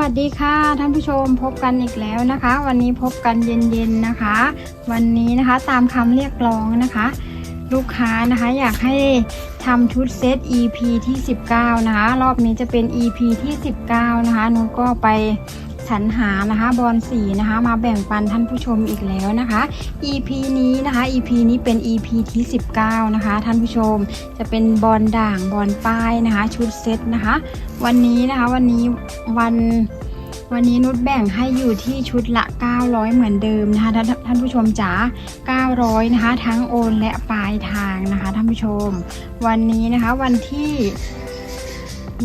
วัสดีค่ะท่านผู้ชมพบกันอีกแล้วนะคะ วันนี้พบกันเย็นๆนะคะ วันนี้นะคะตามคำเรียกร้องนะคะ ลูกค้านะคะอยากให้ทำชุดเซต EP ที่ 19 นะคะ รอบนี้จะเป็น EP ที่ 19 นะคะนุก็ไป สรรหานะคะบอลสีนะคะมาแบ่งปันท่านผู้ชมอีกแล้วนะคะ EP นี้นะคะ EP นี้เป็น EP ที่ 19 นะคะ ท่านผู้ชมจะเป็นบอลด่างบอลป้ายนะคะ ชุดเซตนะคะ วันนี้นะคะวันนี้วันวันนี้นุชแบ่งให้อยู่ที่ชุดละ 900 เหมือนเดิมนะคะท่านท่านผู้ชมจ๋า 900 นะคะ ทั้งโอนและปลายทางนะคะท่านผู้ชม วันนี้นะคะวันที่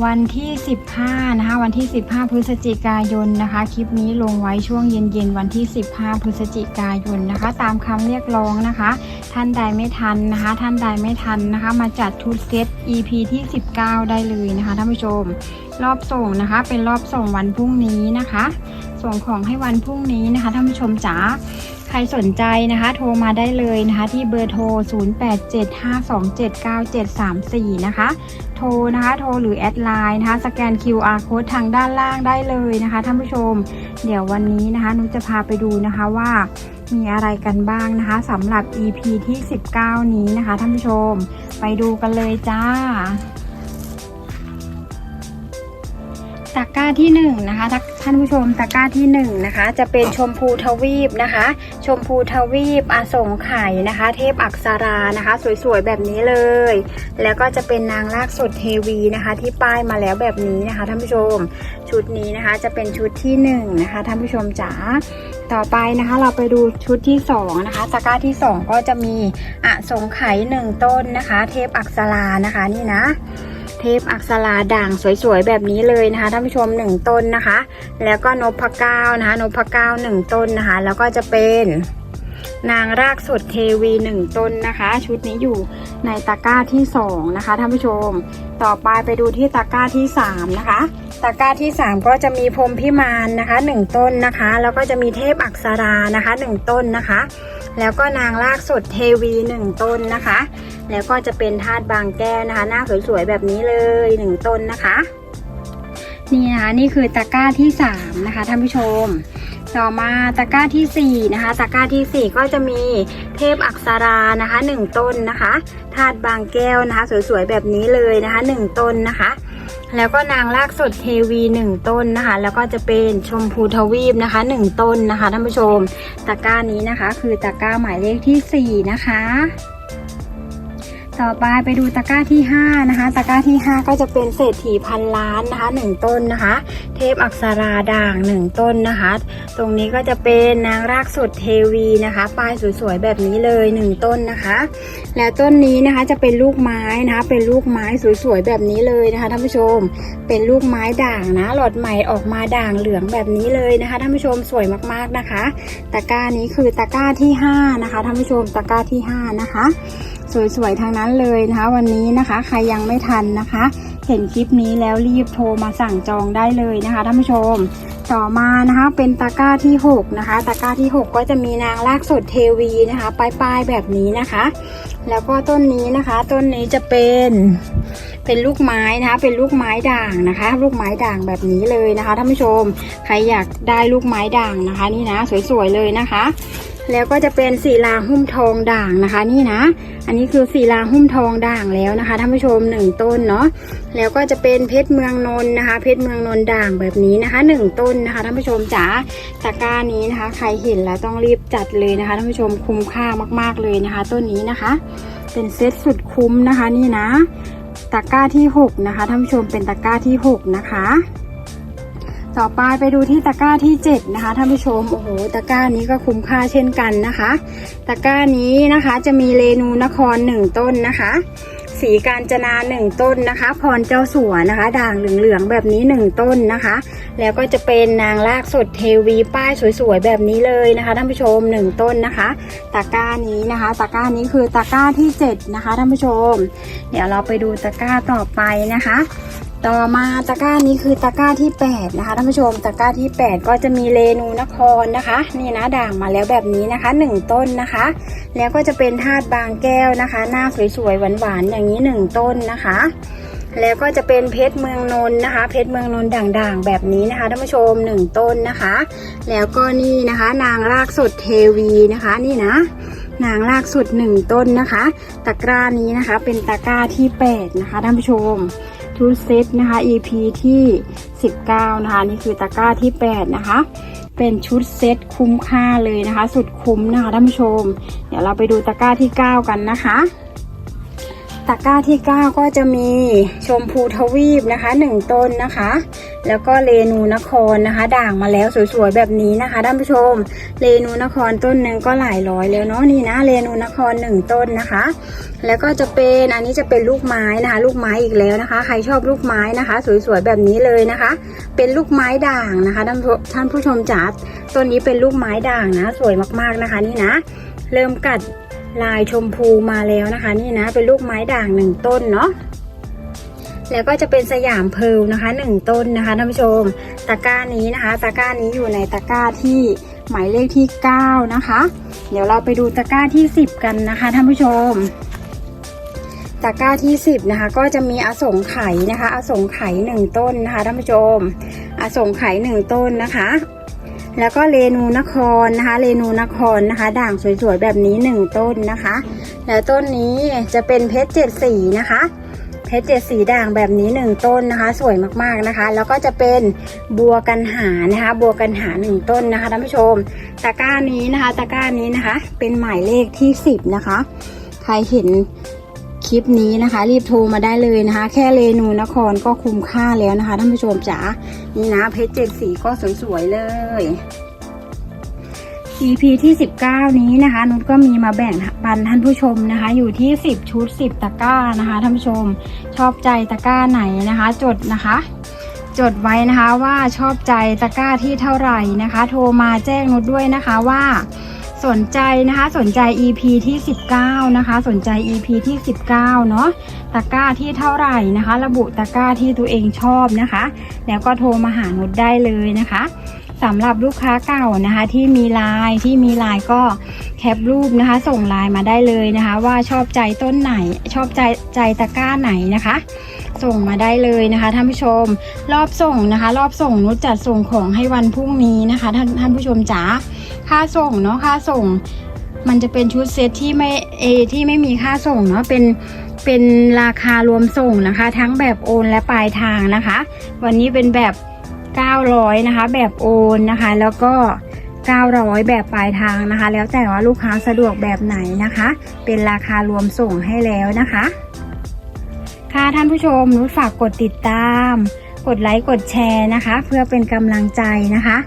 วันที่ 15 นะคะ วันที่ 15 พฤศจิกายนนะคะ คลิปนี้ลงไว้ช่วงเย็นๆ วันที่ 15 พฤศจิกายนนะคะ ตามคำเรียกร้องนะคะ ท่านใดไม่ทันนะคะ ท่านใดไม่ทันนะคะ มาจัดชุดเซต EP ที่ 19 ได้เลยนะคะท่านผู้ชม รอบส่งนะคะ เป็นรอบส่งวันพรุ่งนี้นะคะ ส่งของให้วันพรุ่งนี้นะคะท่านผู้ชมจ๋า ใครสนใจนะคะ โทรมาได้เลยนะคะ ที่เบอร์โทร 0875279734 นะคะ โทรนะคะ โทรหรือแอดไลน์นะคะ สแกน QR code ทางด้านล่างได้เลยนะคะท่านผู้ชม เดี๋ยววันนี้นะคะนุชจะพาไปดูนะคะว่ามีอะไรกันบ้างนะคะสำหรับ EP ที่ 19 นี้นะคะท่านผู้ชม ไปดูกันเลยจ้า ตะกร้าที่1นงนะคะท่านผู้ชมตะกร้าที่1นงนะคะจะเป็นชมพูทวีปนะคะ ชมพูทวีปอสงไข่นะคะ เทพอักษรานะคะ สวยๆแบบนี้เลย แล้วก็จะเป็นนางลากสดเทวีนะคะ ที่ป้ายมาแล้วแบบนี้นะคะท่านผู้ชม ชุดนี้นะคะจะเป็นชุดที่1นงนะคะท่านผู้ชมจ๋าต่อไปนะคะเราไปดูชุดที่2นะคะตะกร้าที่ 2 ก็จะมีอสงไข่หนึ่งต้นนะคะ เทพอักษรานะคะนี่นะ เทพอักษราด่างสวยๆแบบนี้เลยนะคะท่านผู้ชมหนึ่งต้นนะคะ แล้วก็นพเก้านะคะนพเก้าหนึ่งต้นนะคะ แล้วก็จะเป็นนางรากสดเทวีหนึ่งต้นนะคะ ชุดนี้อยู่ในตะกร้าที่สองนะคะท่านผู้ชม ต่อไปไปดูที่ตะกร้าที่สามนะคะ ตะกร้าที่สามก็จะมีพรมพิมานนะคะหนึ่งต้นนะคะ แล้วก็จะมีเทพอักษรานะคะหนึ่งต้นนะคะ แล้วก็นางรากสดเทวีหนึ่งต้นนะคะ แล้วก็จะเป็นธาตุบางแก้วนะคะ หน้าสวยๆแบบนี้เลยหนึ่งต้นนะคะ นี่นะคะนี่คือตะกร้าที่สามนะคะท่านผู้ชมต่อมาตะกร้าที่สี่นะคะตะกร้าที่สี่ก็จะมีเทพอักษรานะคะหนึ่งต้นนะคะธาตุบางแก้วนะคะ สวยๆแบบนี้เลยนะคะหนึ่งต้นนะคะ แล้วก็นางรากสดเทวีหนึ่งต้นนะคะ แล้วก็จะเป็นชมพูทวีปนะคะหนึ่งต้นนะคะท่านผู้ชม ตะกร้านี้นะคะ คือตะกร้าหมายเลขที่สี่นะคะ ต่อไปไปดูตะกร้าที่ 5 นะคะ ตะกร้าที่ 5 ก็จะเป็นเศรษฐีพันล้านนะคะ 1 ต้นนะคะ เทพอักษราด่าง 1 ต้นนะคะ ตรงนี้ก็จะเป็นนางรากสดเทวีนะคะปลายสวยๆแบบนี้เลย 1 ต้นนะคะ แล้วต้นนี้นะคะจะเป็นลูกไม้นะคะ เป็นลูกไม้สวยๆแบบนี้เลยนะคะท่านผู้ชม เป็นลูกไม้ด่างนะ หลอดใหม่ออกมาด่างเหลืองแบบนี้เลยนะคะท่านผู้ชมสวยมากๆนะคะ ตะกร้านี้คือตะกร้าที่ 5 นะคะท่านผู้ชมตะกร้าที่ 5 นะคะ สวยๆทางนั้นเลยนะคะ วันนี้นะคะ ใครยังไม่ทันนะคะ เห็นคลิปนี้แล้วรีบโทรมาสั่งจองได้เลยนะคะท่านผู้ชม ต่อมานะคะเป็นตะกร้าที่ 6 นะคะ ตะกร้าที่ 6 ก็จะมีนางรากสดเทวีนะคะปลายๆแบบนี้นะคะ แล้วก็ต้นนี้นะคะ ต้นนี้จะเป็นเป็นลูกไม้นะคะ เป็นลูกไม้ด่างนะคะ ลูกไม้ด่างแบบนี้เลยนะคะท่านผู้ชม ใครอยากได้ลูกไม้ด่างนะคะ นี่นะ สวยๆเลยนะคะ แล้วก็จะเป็นสีลาหุ้มทองด่างนะคะ นี่นะ อันนี้คือสีลาหุ้มทองด่างแล้วนะคะท่านผู้ชมหนึ่งต้นเนาะแล้วก็จะเป็นเพชรเมืองนนนะคะ เพชรเมืองนนด่างแบบนี้นะคะหนึ่งต้นนะคะท่านผู้ชมจ๋าตะกร้านี้นะคะ ใครเห็นแล้วต้องรีบจัดเลยนะคะท่านผู้ชมคุ้มค่ามากๆเลยนะคะ ต้นนี้นะคะ เป็นเซตสุดคุ้มนะคะ นี่นะตะกร้าที่ 6 นะคะท่านผู้ชมเป็นตะกร้าที่ 6 นะคะ ต่อไปไปดูที่ตะกร้าที่ 7 นะคะท่านผู้ชมโอ้โหตะกร้านี้ก็คุ้มค่าเช่นกันนะคะ ตะกร้านี้นะคะจะมีเรนูนคร 1 ต้นนะคะ สีกาญจนาหนึ่งต้นนะคะ พรเจ้าสัวนะคะ ด่างเหลืองๆแบบนี้หนึ่งต้นนะคะ แล้วก็จะเป็นนางลากสดเทวีป้ายสวยๆแบบนี้เลยนะคะท่านผู้ชมหนึ่งต้นนะคะ ตะกร้านี้นะคะ ตะกร้านี้คือตะกร้าที่เจ็ดนะคะท่านผู้ชม เดี๋ยวเราไปดูตะกร้าต่อไปนะคะ ต่อมาตะกร้านี้คือตะกร้าที่ 8 นะคะท่านผู้ชมตะกร้าที่ 8 ก็จะมีเรนูนครนะคะ นี่นะด่างมาแล้วแบบนี้นะคะ 1 ต้นนะคะ แล้วก็จะเป็นธาตุบางแก้วนะคะ หน้าสวยๆหวานๆอย่างนี้ 1 ต้นนะคะ แล้วก็จะเป็นเพชรเมืองนนนะคะ เพชรเมืองนนด่างๆ แบบนี้นะคะท่านผู้ชมหนึ่งต้นนะคะ แล้วก็นี่นะคะ นางรากสดเทวีนะคะ นี่นะนางรากสดหนึ่งต้นนะคะ ตะกร้านี้นะคะ เป็นตะกร้าที่แปดนะคะท่านผู้ชม ชุดเซตนะคะ EP ที่ 19 นะคะ นี่คือตะกร้าที่ 8 นะคะ เป็นชุดเซตคุ้มค่าเลยนะคะ สุดคุ้มนะคะท่านผู้ชม เดี๋ยวเราไปดูตะกร้าที่ 9 กันนะคะ ตะกร้าที่ 9 ก็จะมีชมพูทวีปนะคะ 1 ต้นนะคะ แล้วก็เรนูนครนะคะ ด่างมาแล้วสวยๆแบบนี้นะคะท่านผู้ชม เรนูนครต้นหนึ่งก็หลายร้อยแล้วเนาะนี่นะเรนูนครหนึ่งต้นนะคะ แล้วก็จะเป็นอันนี้จะเป็นลูกไม้นะคะ ลูกไม้อีกแล้วนะคะ ใครชอบลูกไม้นะคะ สวยๆแบบนี้เลยนะคะ เป็นลูกไม้ด่างนะคะท่านผู้ท่านผู้ชมจ๋าต้นนี้เป็นลูกไม้ด่างนะ สวยมากๆนะคะนี่นะ เริ่มกัด ลายชมพูมาแล้วนะคะ นี่นะเป็นลูกไม้ด่างหนึ่งต้นเนาะแล้วก็จะเป็นสยามเพลนะคะหนึ่งต้นนะคะท่านผู้ชมตะกร้านี้นะคะตะกร้านี้อยู่ในตะกร้าที่หมายเลขที่ 9 นะคะ เดี๋ยวเราไปดูตะกร้าที่ 10 กันนะคะท่านผู้ชมตะกร้าที่ 10นะคะก็จะมีอสงไขยนะคะ อสงไขยหนึ่งต้นนะคะท่านผู้ชม อสงไขยหนึ่งต้นนะคะ แล้วก็เรนูนครนะคะ เรนูนครนะคะ ด่างสวยๆแบบนี้หนึ่งต้นนะคะ แล้วต้นนี้จะเป็นเพชรเจ็ดสีนะคะ เพชรเจ็ดสีด่างแบบนี้หนึ่งต้นนะคะ สวยมากๆนะคะ แล้วก็จะเป็นบัวกันหานะคะ บัวกันหาหนึ่งต้นนะคะท่านผู้ชม ตะกร้านี้นะคะ ตะกร้านี้นะคะ เป็นหมายเลขที่สิบนะคะ ใครเห็น คลิปนี้นะคะ รีบโทรมาได้เลยนะคะ แค่เรนูนครก็คุ้มค่าแล้วนะคะท่านผู้ชมจ๋านี่นะเพชรเจ็ดสีก็สวยๆเลย EP ที่ 19 นี้นะคะนุชก็มีมาแบ่งปันท่านผู้ชมนะคะ อยู่ที่ 10 ชุด 10 ตะกร้านะคะท่านผู้ชมชอบใจตะกร้าไหนนะคะ จดนะคะ จดไว้นะคะว่าชอบใจตะกร้าที่เท่าไหร่นะคะ โทรมาแจ้งนุชด้วยนะคะว่า สนใจนะคะสนใจ EP ที่ 19 นะคะ สนใจ EP ที่ 19 เนาะตะกร้าที่เท่าไหร่นะคะ ระบุตะกร้าที่ตัวเองชอบนะคะ แล้วก็โทรมาหานุชได้เลยนะคะสำหรับลูกค้าเก่านะคะที่มีลน์ที่มีลน์ก็แคปรูปนะคะ ส่งลน์มาได้เลยนะคะ ว่าชอบใจต้นไหน ชอบใจใจตะกร้าไหนนะคะ ส่งมาได้เลยนะคะท่านผู้ชม รอบส่งนะคะ รอบส่งนุชจัดส่งของให้วันพรุ่งนี้นะคะ ท่านท่านผู้ชมจ๋า ค่าส่งเนาะค่าส่ง มันจะเป็นชุดเซตที่ไม่เอที่ไม่มีค่าส่งเนาะเป็นเป็นราคารวมส่งนะคะ ทั้งแบบโอนและปลายทางนะคะ วันนี้เป็นแบบ 900นะคะ แบบโอนนะคะ แล้วก็ 900 แบบปลายทางนะคะ แล้วแต่ว่าลูกค้าสะดวกแบบไหนนะคะ เป็นราคารวมส่งให้แล้วนะคะ ค่ะท่านผู้ชมนุชฝากกดติดตาม กดไลค์กดแชร์นะคะ เพื่อเป็นกำลังใจนะคะ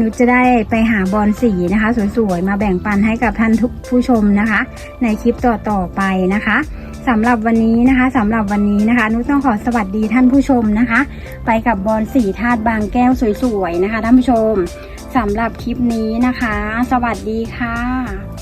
นุชจะได้ไปหาบอลสีนะคะสวยๆ มาแบ่งปันให้กับท่านทุกผู้ชมนะคะ ในคลิปต่อๆไปนะคะสำหรับวันนี้นะคะสำหรับวันนี้นะคะ นุชต้องขอสวัสดีท่านผู้ชมนะคะ ไปกับบอลสีธาตุบางแก้วสวยๆนะคะท่านผู้ชมสำหรับคลิปนี้นะคะ สวัสดีค่ะ